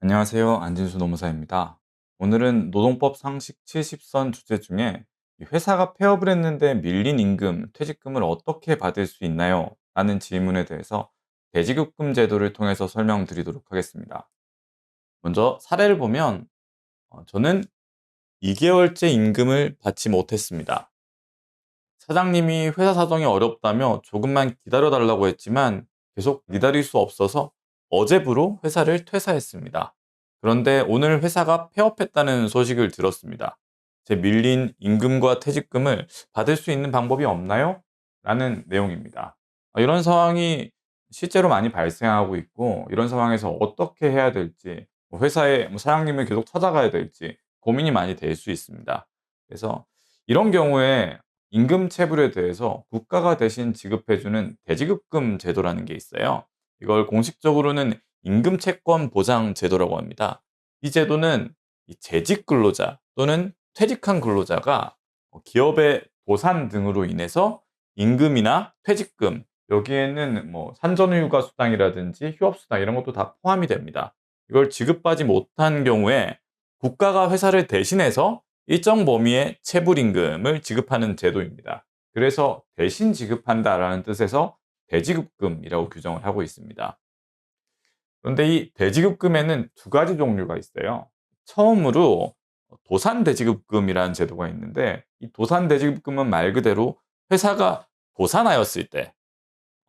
안녕하세요. 안진수 노무사입니다. 오늘은 노동법 상식 70선 주제 중에 이 회사가 폐업을 했는데 밀린 임금, 퇴직금을 어떻게 받을 수 있나요? 라는 질문에 대해서 대지급금 제도를 통해서 설명드리도록 하겠습니다. 먼저 사례를 보면 어, 저는 2개월째 임금을 받지 못했습니다. 사장님이 회사 사정이 어렵다며 조금만 기다려달라고 했지만 계속 기다릴 수 없어서 어제부로 회사를 퇴사했습니다. 그런데 오늘 회사가 폐업했다는 소식을 들었습니다. 제 밀린 임금과 퇴직금을 받을 수 있는 방법이 없나요? 라는 내용입니다. 아, 이런 상황이 실제로 많이 발생하고 있고, 이런 상황에서 어떻게 해야 될지, 뭐 회사의 뭐 사장님을 계속 찾아가야 될지 고민이 많이 될 수 있습니다. 그래서 이런 경우에 임금 체불에 대해서 국가가 대신 지급해주는 대지급금 제도라는 게 있어요. 이걸 공식적으로는 임금 채권 보장 제도라고 합니다. 이 제도는 재직 근로자 또는 퇴직한 근로자가 기업의 도산 등으로 인해서 임금이나 퇴직금 여기에는 뭐 산전휴가 수당이라든지 휴업 수당 이런 것도 다 포함이 됩니다. 이걸 지급받지 못한 경우에 국가가 회사를 대신해서 일정 범위의 체불임금을 지급하는 제도입니다. 그래서 대신 지급한다라는 뜻에서 대지급금이라고 규정을 하고 있습니다. 그런데 이 대지급금에는 두 가지 종류가 있어요. 처음으로 도산 대지급금이라는 제도가 있는데 이 도산 대지급금은 말 그대로 회사가 도산하였을 때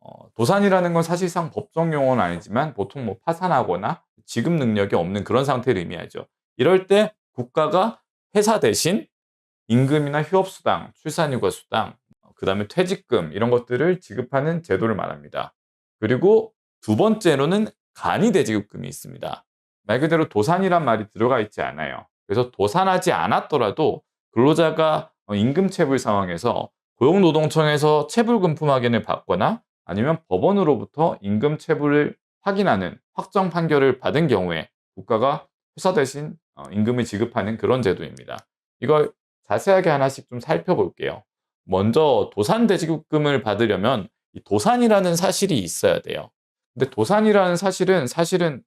어, 도산이라는 건 사실상 법정 용어는 아니지만 보통 뭐 파산하거나 지급 능력이 없는 그런 상태를 의미하죠. 이럴 때 국가가 회사 대신 임금이나 휴업수당, 출산휴가 수당, 그 다음에 퇴직금 이런 것들을 지급하는 제도를 말합니다. 그리고 두 번째로는 간이대지급금이 있습니다. 말 그대로 도산이란 말이 들어가 있지 않아요. 그래서 도산하지 않았더라도 근로자가 임금 체불 상황에서 고용노동청에서 체불금품 확인을 받거나 아니면 법원으로부터 임금 체불을 확인하는 확정 판결을 받은 경우에 국가가 회사 대신 어, 임금을 지급하는 그런 제도입니다. 이걸 자세하게 하나씩 좀 살펴볼게요. 먼저 도산 대지급금을 받으려면 도산이라는 사실이 있어야 돼요. 근데 도산이라는 사실은 사실은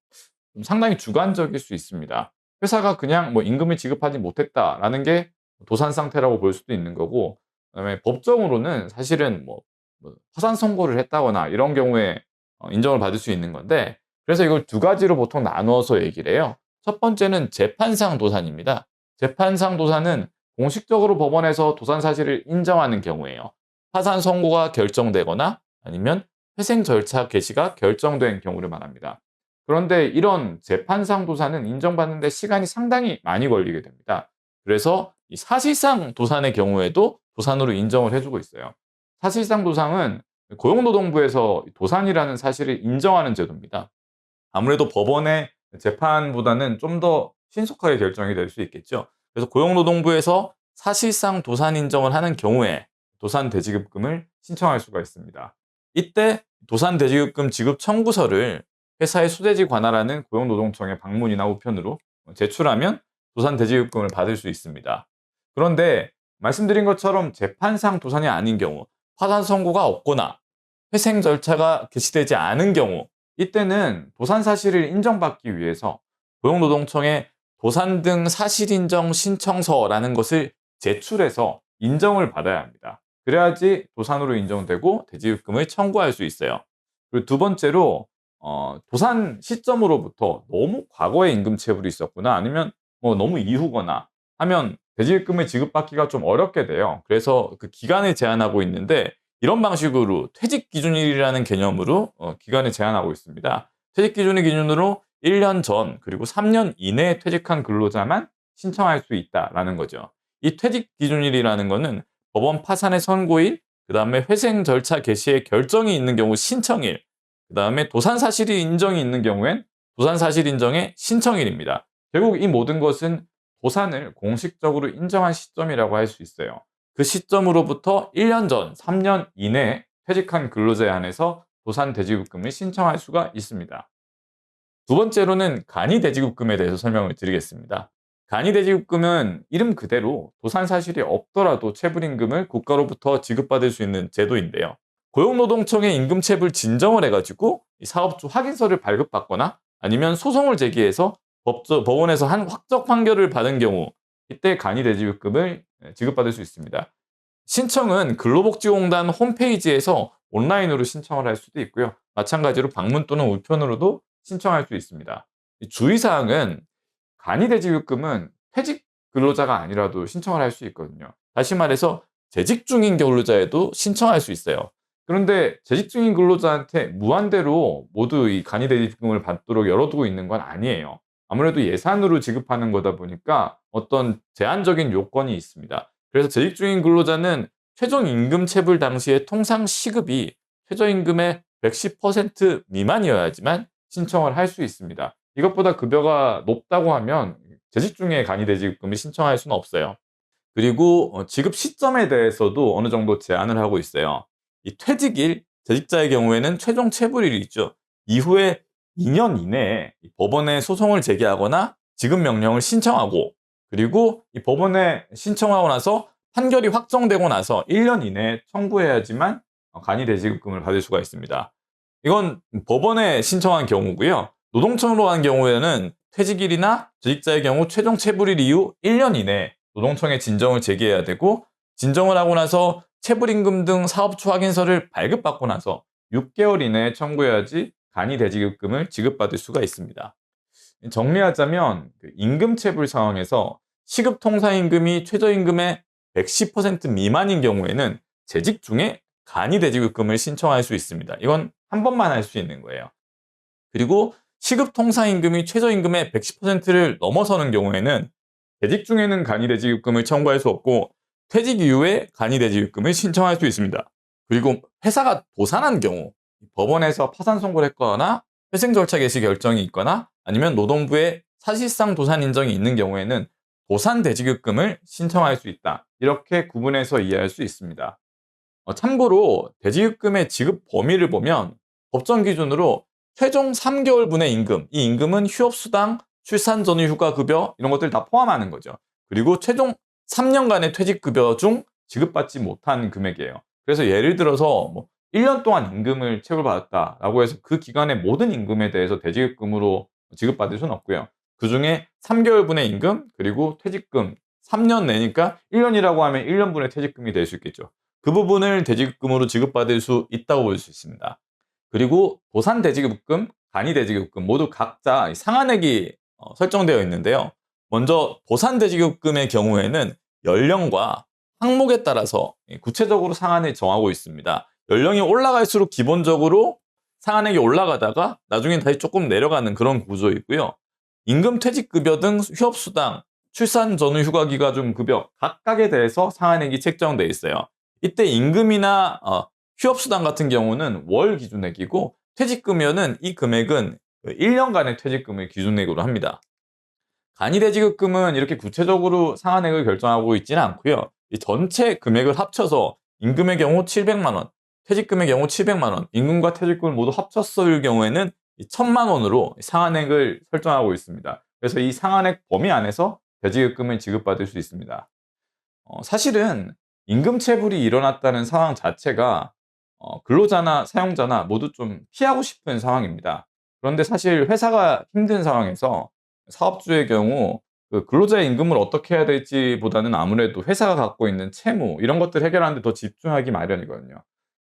상당히 주관적일 수 있습니다. 회사가 그냥 뭐 임금을 지급하지 못했다라는 게 도산 상태라고 볼 수도 있는 거고, 그다음에 법정으로는 사실은 뭐, 뭐 파산 선고를 했다거나 이런 경우에 어, 인정을 받을 수 있는 건데, 그래서 이걸 두 가지로 보통 나누어서 얘기를 해요. 첫 번째는 재판상 도산입니다. 재판상 도산은 공식적으로 법원에서 도산 사실을 인정하는 경우에요. 파산 선고가 결정되거나 아니면 회생 절차 개시가 결정된 경우를 말합니다. 그런데 이런 재판상 도산은 인정받는데 시간이 상당히 많이 걸리게 됩니다. 그래서 사실상 도산의 경우에도 도산으로 인정을 해주고 있어요. 사실상 도산은 고용노동부에서 도산이라는 사실을 인정하는 제도입니다. 아무래도 법원의 재판보다는 좀 더 신속하게 결정이 될 수 있겠죠. 그래서 고용노동부에서 사실상 도산 인정을 하는 경우에 도산 대지급금을 신청할 수가 있습니다. 이때 도산 대지급금 지급 청구서를 회사의 수대지 관할하는 고용노동청에 방문이나 우편으로 제출하면 도산 대지급금을 받을 수 있습니다. 그런데 말씀드린 것처럼 재판상 도산이 아닌 경우, 파산 선고가 없거나 회생 절차가 개시되지 않은 경우, 이때는 도산 사실을 인정받기 위해서 고용노동청에 도산 등 사실인정 신청서라는 것을 제출해서 인정을 받아야 합니다. 그래야지 도산으로 인정되고 대지급금을 청구할 수 있어요. 그리고 두 번째로 어, 도산 시점으로부터 너무 과거에 임금 체불이 있었구나 아니면 뭐 너무 이후거나 하면 대지급금을 지급받기가 좀 어렵게 돼요. 그래서 그 기간을 제한하고 있는데 이런 방식으로 퇴직 기준일이라는 개념으로 어, 기간을 제한하고 있습니다. 퇴직 기준일 기준으로 1년 전 그리고 3년 이내에 퇴직한 근로자만 신청할 수 있다라는 거죠. 이 퇴직 기준일이라는 거는 법원 파산의 선고일, 그 다음에 회생 절차 개시의 결정이 있는 경우 신청일, 그 다음에 도산 사실이 인정이 있는 경우엔 도산 사실 인정의 신청일입니다. 결국 이 모든 것은 도산을 공식적으로 인정한 시점이라고 할 수 있어요. 그 시점으로부터 1년 전, 3년 이내에 퇴직한 근로자에 한해서 도산 대지급금을 신청할 수가 있습니다. 두 번째로는 간이 대지급금에 대해서 설명을 드리겠습니다. 간이 대지급금은 이름 그대로 도산 사실이 없더라도 체불임금을 국가로부터 지급받을 수 있는 제도인데요. 고용노동청에 임금 체불 진정을 해가지고 사업주 확인서를 발급받거나 아니면 소송을 제기해서 법조, 법원에서 한 확정 판결을 받은 경우 이때 간이 대지급금을 지급받을 수 있습니다. 신청은 근로복지공단 홈페이지에서 온라인으로 신청을 할 수도 있고요. 마찬가지로 방문 또는 우편으로도 신청할 수 있습니다. 주의사항은 간이대지급금은 퇴직 근로자가 아니라도 신청을 할 수 있거든요. 다시 말해서 재직 중인 근로자에도 신청할 수 있어요. 그런데 재직 중인 근로자한테 무한대로 모두 이 간이대지급금을 받도록 열어두고 있는 건 아니에요. 아무래도 예산으로 지급하는 거다 보니까 어떤 제한적인 요건이 있습니다. 그래서 재직 중인 근로자는 최종 임금 체불 당시의 통상 시급이 최저임금의 110% 미만이어야지만 신청을 할 수 있습니다. 이것보다 급여가 높다고 하면 재직 중에 간이대지급금을 신청할 수는 없어요. 그리고 어, 지급 시점에 대해서도 어느 정도 제한을 하고 있어요. 이 퇴직일, 재직자의 경우에는 최종 체불일이 있죠. 이후에 2년 이내에 법원에 소송을 제기하거나 지급 명령을 신청하고 그리고 이 법원에 신청하고 나서 판결이 확정되고 나서 1년 이내에 청구해야지만 간이대지급금을 받을 수가 있습니다. 이건 법원에 신청한 경우고요. 노동청으로 한 경우에는 퇴직일이나 재직자의 경우 최종 체불일 이후 1년 이내에 노동청에 진정을 제기해야 되고 진정을 하고 나서 체불임금 등 사업주 확인서를 발급받고 나서 6개월 이내에 청구해야지 간이 대지급금을 지급받을 수가 있습니다. 정리하자면 그 임금 체불 상황에서 시급 통상임금이 최저임금의 110% 미만인 경우에는 재직 중에 간이 대지급금을 신청할 수 있습니다. 이건 한 번만 할 수 있는 거예요. 그리고 시급통상임금이 최저임금의 110%를 넘어서는 경우에는 재직 중에는 간이대지급금을 청구할 수 없고 퇴직 이후에 간이대지급금을 신청할 수 있습니다. 그리고 회사가 도산한 경우 법원에서 파산 선고를 했거나 회생 절차 개시 결정이 있거나 아니면 노동부에 사실상 도산 인정이 있는 경우에는 도산 대지급금을 신청할 수 있다. 이렇게 구분해서 이해할 수 있습니다. 어, 참고로 대지급금의 지급 범위를 보면 법정 기준으로 최종 3개월분의 임금, 이 임금은 휴업수당, 출산 전후 휴가 급여 이런 것들 다 포함하는 거죠. 그리고 최종 3년간의 퇴직급여 중 지급받지 못한 금액이에요. 그래서 예를 들어서 뭐 1년 동안 임금을 체불받았다라고 해서 그 기간의 모든 임금에 대해서 대지급금으로 지급받을 수는 없고요. 그 중에 3개월분의 임금 그리고 퇴직금 3년 내니까 1년이라고 하면 1년분의 퇴직금이 될 수 있겠죠. 그 부분을 대지급금으로 지급받을 수 있다고 볼 수 있습니다. 그리고 도산 대지급금, 간이 대지급금 모두 각자 상한액이 어, 설정되어 있는데요. 먼저 도산 대지급금의 경우에는 연령과 항목에 따라서 구체적으로 상한을 정하고 있습니다. 연령이 올라갈수록 기본적으로 상한액이 올라가다가 나중에 다시 조금 내려가는 그런 구조이고요. 임금 퇴직급여 등 휴업수당, 출산 전후 휴가기가 중 급여 각각에 대해서 상한액이 책정돼 있어요. 이때 임금이나 어, 휴업수당 같은 경우는 월 기준액이고 퇴직금여는 이 금액은 1년간의 퇴직금을 기준액으로 합니다. 간이대지급금은 이렇게 구체적으로 상한액을 결정하고 있지는 않고요. 이 전체 금액을 합쳐서 임금의 경우 700만 원, 퇴직금의 경우 700만 원, 임금과 퇴직금을 모두 합쳤을 경우에는 1000만 원으로 상한액을 설정하고 있습니다. 그래서 이 상한액 범위 안에서 대지급금을 지급받을 수 있습니다. 어, 사실은 임금체불이 일어났다는 상황 자체가 어, 근로자나 사용자나 모두 좀 피하고 싶은 상황입니다. 그런데 사실 회사가 힘든 상황에서 사업주의 경우 그 근로자의 임금을 어떻게 해야 될지 보다는 아무래도 회사가 갖고 있는 채무 이런 것들 해결하는데 더 집중하기 마련이거든요.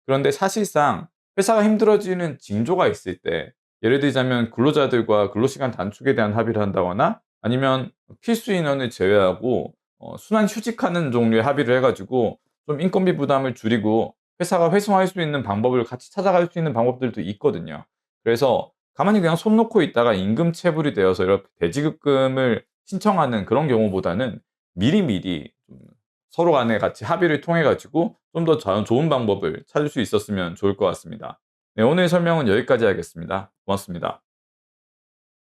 그런데 사실상 회사가 힘들어지는 징조가 있을 때 예를 들자면 근로자들과 근로시간 단축에 대한 합의를 한다거나 아니면 필수 인원을 제외하고 어, 순환 휴직하는 종류의 합의를 해가지고 좀 인건비 부담을 줄이고 회사가 회수할 수 있는 방법을 같이 찾아갈 수 있는 방법들도 있거든요. 그래서 가만히 그냥 손 놓고 있다가 임금 체불이 되어서 이렇게 대지급금을 신청하는 그런 경우보다는 미리미리 서로 간에 같이 합의를 통해 가지고 좀 더 좋은 방법을 찾을 수 있었으면 좋을 것 같습니다. 네, 오늘 설명은 여기까지 하겠습니다. 고맙습니다.